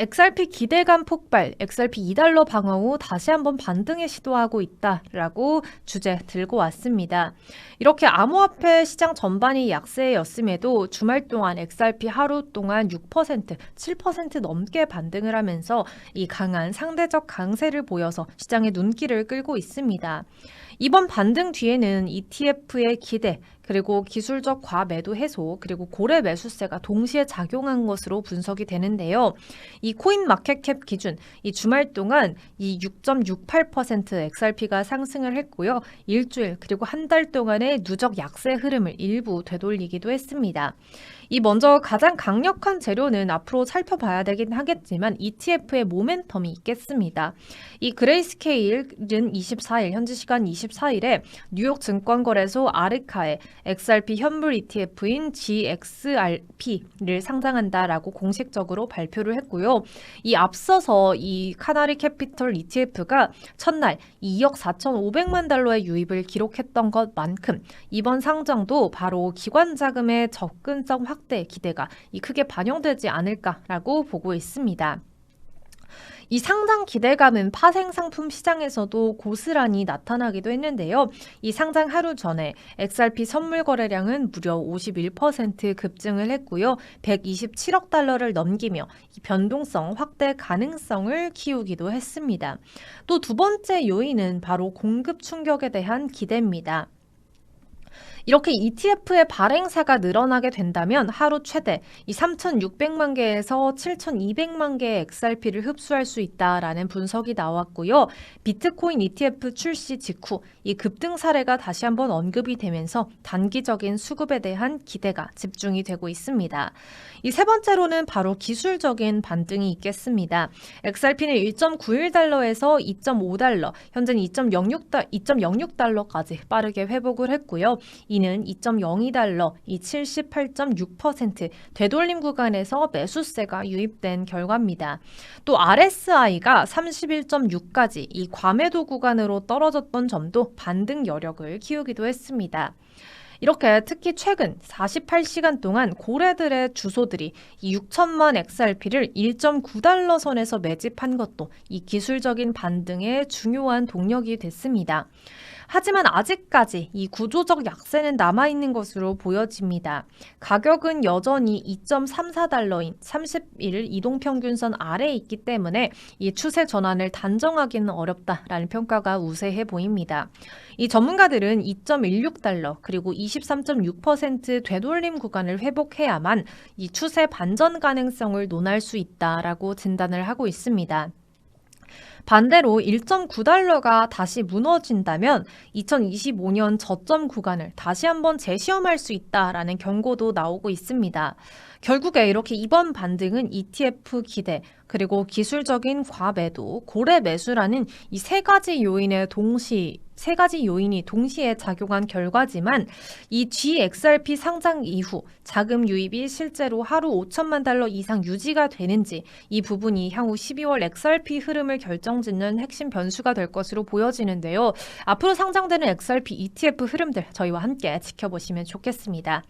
XRP 기대감 폭발, XRP 2달러 방어 후 다시 한번 반등에 시도하고 있다라고 주제 들고 왔습니다. 이렇게 암호화폐 시장 전반이 약세였음에도 주말 동안 XRP 하루 동안 6%, 7% 넘게 반등을 하면서 이 강한 상대적 강세를 보여서 시장의 눈길을 끌고 있습니다. 이번 반등 뒤에는 ETF의 기대, 그리고 기술적 과매도 해소, 그리고 고래 매수세가 동시에 작용한 것으로 분석이 되는데요. 이 코인 마켓캡 기준, 이 주말 동안 이 6.68% XRP가 상승을 했고요. 일주일, 그리고 한 달 동안의 누적 약세 흐름을 일부 되돌리기도 했습니다. 이 먼저 가장 강력한 재료는 앞으로 살펴봐야 되긴 하겠지만 ETF의 모멘텀이 있겠습니다. 이 그레이스케일은 24일 현지 시간 24 일에 뉴욕 증권거래소 아르카에 XRP 현물 ETF인 GXRP를 상장한다라고 공식적으로 발표를 했고요. 이 앞서서 이 카나리 캐피털 ETF가 첫날 2억 4,500만 달러의 유입을 기록했던 것만큼 이번 상장도 바로 기관 자금의 접근성 확대 기대가 크게 반영되지 않을까라고 보고 있습니다. 이 상장 기대감은 파생 상품 시장에서도 고스란히 나타나기도 했는데요. 이 상장 하루 전에 XRP 선물 거래량은 무려 51% 급증을 했고요. 127억 달러를 넘기며 변동성 확대 가능성을 키우기도 했습니다. 또 두 번째 요인은 바로 공급 충격에 대한 기대입니다. 이렇게 ETF의 발행사가 늘어나게 된다면 하루 최대 이 3,600만 개에서 7,200만 개의 XRP를 흡수할 수 있다라는 분석이 나왔고요. 비트코인 ETF 출시 직후 이 급등 사례가 다시 한번 언급이 되면서 단기적인 수급에 대한 기대가 집중이 되고 있습니다. 이 세 번째로는 바로 기술적인 반등이 있겠습니다. XRP는 1.91달러에서 2.5달러, 현재는 2.06달러까지 빠르게 회복을 했고요. 이는 2.02달러, 이 78.6% 되돌림 구간에서 매수세가 유입된 결과입니다. 또 RSI가 31.6까지 이 과매도 구간으로 떨어졌던 점도 반등 여력을 키우기도 했습니다. 이렇게 특히 최근 48시간 동안 고래들의 주소들이 이 6천만 XRP를 1.9달러 선에서 매집한 것도 이 기술적인 반등의 중요한 동력이 됐습니다. 하지만 아직까지 이 구조적 약세는 남아있는 것으로 보여집니다. 가격은 여전히 2.34달러인 30일 이동평균선 아래에 있기 때문에 이 추세 전환을 단정하기는 어렵다라는 평가가 우세해 보입니다. 이 전문가들은 2.16달러 그리고 23.6% 되돌림 구간을 회복해야만 이 추세 반전 가능성을 논할 수 있다라고 진단을 하고 있습니다. 반대로 1.9달러가 다시 무너진다면 2025년 저점 구간을 다시 한번 재시험할 수 있다라는 경고도 나오고 있습니다. 결국에 이렇게 이번 반등은 ETF 기대 그리고 기술적인 과매도 고래 매수라는 이 세 가지 요인의 동시 세 가지 요인이 동시에 작용한 결과지만 이 GXRP 상장 이후 자금 유입이 실제로 하루 5천만 달러 이상 유지가 되는지 이 부분이 향후 12월 XRP 흐름을 결정짓는 핵심 변수가 될 것으로 보여지는데요. 앞으로 상장되는 XRP ETF 흐름들 저희와 함께 지켜보시면 좋겠습니다.